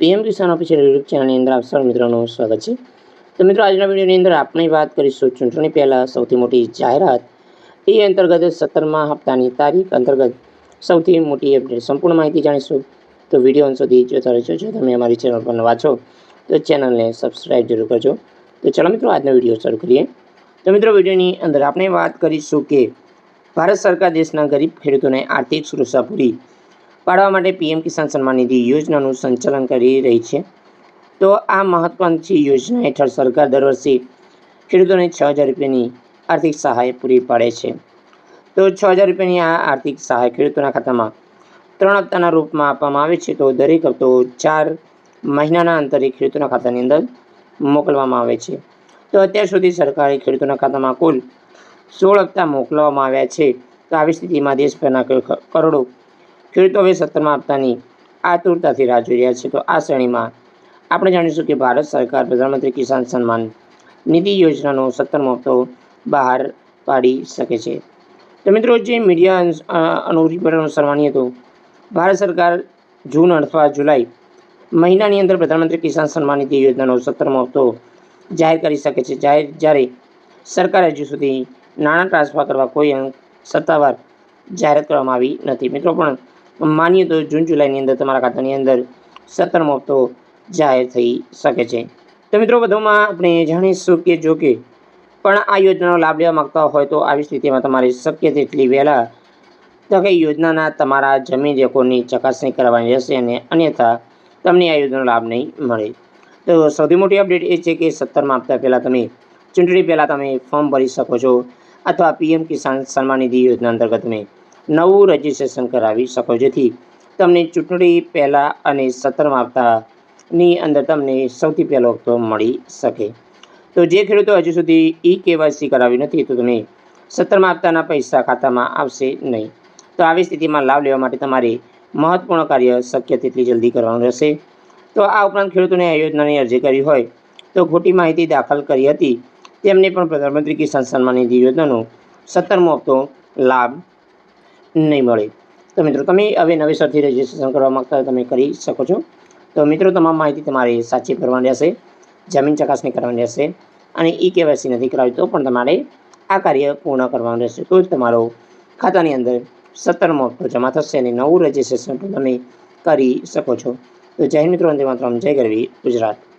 PM કિસાન official YouTube ચેનલની અંદર આપ સૌ મિત્રોનું સ્વાગત છે. તો મિત્રો, આજના વિડીયોની અંદર આપણે વાત કરીશું ચૂંટણી પહેલાં સૌથી મોટી જાહેરાત એ અંતર્ગત સત્તરમા હપ્તાની તારીખ અંતર્ગત સૌથી મોટી અપડેટ સંપૂર્ણ માહિતી જાણીશું. તો વીડિયો અંત સુધી જોતા રહેજો. જો તમે અમારી ચેનલ પર નવા છો, તો ચેનલને સબસ્ક્રાઈબ જરૂર કરજો. તો ચાલો મિત્રો, આજનો વીડિયો શરૂ કરીએ. તો મિત્રો વિડીયોની અંદર આપણે વાત કરીશું કે ભારત સરકાર દેશના ગરીબ ખેડૂતોને આર્થિક સુરક્ષા પૂરી પાડવા માટે પીએમ કિસાન સન્માન નિધિ યોજનાનું સંચાલન કરી રહી છે. તો આ મહત્વાકાંક્ષી યોજના હેઠળ સરકાર દર વર્ષે ખેડૂતોને છ હજાર રૂપિયાની આર્થિક સહાય પૂરી પાડે છે. તો છ હજાર રૂપિયાની આ આર્થિક સહાય ખેડૂતોના ખાતામાં ત્રણ હપ્તાના રૂપમાં આપવામાં આવે છે. તો દરેક હપ્તો ચાર મહિનાના અંતરે ખેડૂતોના ખાતાની અંદર મોકલવામાં આવે છે. તો અત્યાર સુધી સરકારે ખેડૂતોના ખાતામાં કુલ સોળ હપ્તા મોકલવામાં આવ્યા છે. તો આવી સ્થિતિમાં દેશભરના કરોડો ખેડૂતો હવે સત્તરમાં હપ્તાની આતુરતાથી રાહ જોઈ રહ્યા છે. તો આ શ્રેણીમાં આપણે જાણીશું કે ભારત સરકાર પ્રધાનમંત્રી કિસાન સન્માન નિધિ યોજનાનો સત્તરમો હપ્તો બહાર પાડી શકે છે. તો મિત્રો જે મીડિયા અનુસ- અ, અનુ રિપોર્ટ અનુસાર માનીએ તો ભારત સરકાર જૂન અથવા જુલાઈ મહિનાની અંદર પ્રધાનમંત્રી કિસાન સન્માન નિધિ યોજનાનો સત્તરમો હપ્તો જાહેર કરી શકે છે. જાહેર જ્યારે સરકારે હજુ સુધી નાણાં ટ્રાન્સફર કરવા કોઈ સત્તાવાર જાહેરાત કરવામાં આવી નથી. મિત્રો પણ માનીએ તો જૂન જુલાઈની અંદર તમારા ખાતાની અંદર સત્તરમો હપ્તો જાહેર થઈ શકે છે. તો મિત્રો, વધુમાં આપણે જાણીશું કે જો કે પણ આ યોજનાનો લાભ લેવા માગતા હોય તો આવી સ્થિતિમાં તમારે શક્ય તેટલી વહેલા તકે યોજનાના તમારા જમીન રેકોર્ડની ચકાસણી કરવાની રહેશે અને અન્યથા તમને આ યોજનાનો લાભ નહીં મળે. તો સૌથી મોટી અપડેટ એ છે કે સત્તરમાં આપતા પહેલાં તમે ચૂંટણી પહેલાં તમે ફોર્મ ભરી શકો છો. અથવા પીએમ કિસાન સન્માન નિધિ યોજના અંતર્ગત તમે નવું રજિસ્ટ્રેશન કરાવી શકો જેથી તમને ચૂંટણી પહેલાં અને સત્તરમાં હપ્તાની અંદર તમને સૌથી પહેલો હપ્તો મળી શકે. તો જે ખેડૂતો હજુ સુધી ઈ કેવાયસી કરાવી નથી, તો તમે સત્તરમાં હપ્તાના પૈસા ખાતામાં આવશે નહીં. તો આવી સ્થિતિમાં લાભ લેવા માટે તમારે મહત્વપૂર્ણ કાર્ય શક્ય તેટલી જલ્દી કરવાનું રહેશે. તો આ ઉપરાંત ખેડૂતોને આ યોજનાની અરજી કરી હોય તો ખોટી માહિતી દાખલ કરી હતી. તેમને પણ પ્રધાનમંત્રી કિસાન સન્માન નિધિ યોજનાનો સત્તરમો હપ્તો લાભ નહીં મળે. તો મિત્રો, તમે હવે નવેસરથી રજીસ્ટ્રેશન કરવા માગતા તમે કરી શકો છો. તો મિત્રો, તમામ માહિતી તમારે સાચી કરવાની રહેશે, જમીન ચકાસણી કરવાની રહેશે અને ઈ કેવાયસી નથી કરાવી તો પણ તમારે આ કાર્ય પૂર્ણ કરવાનું રહેશે. તો જ તમારો ખાતાની અંદર સત્તરમો હપ્તો જમા થશે અને નવું રજિસ્ટ્રેશન તમે કરી શકો છો. તો જય મિત્રો અંતે માત્ર જય ગરવી ગુજરાત.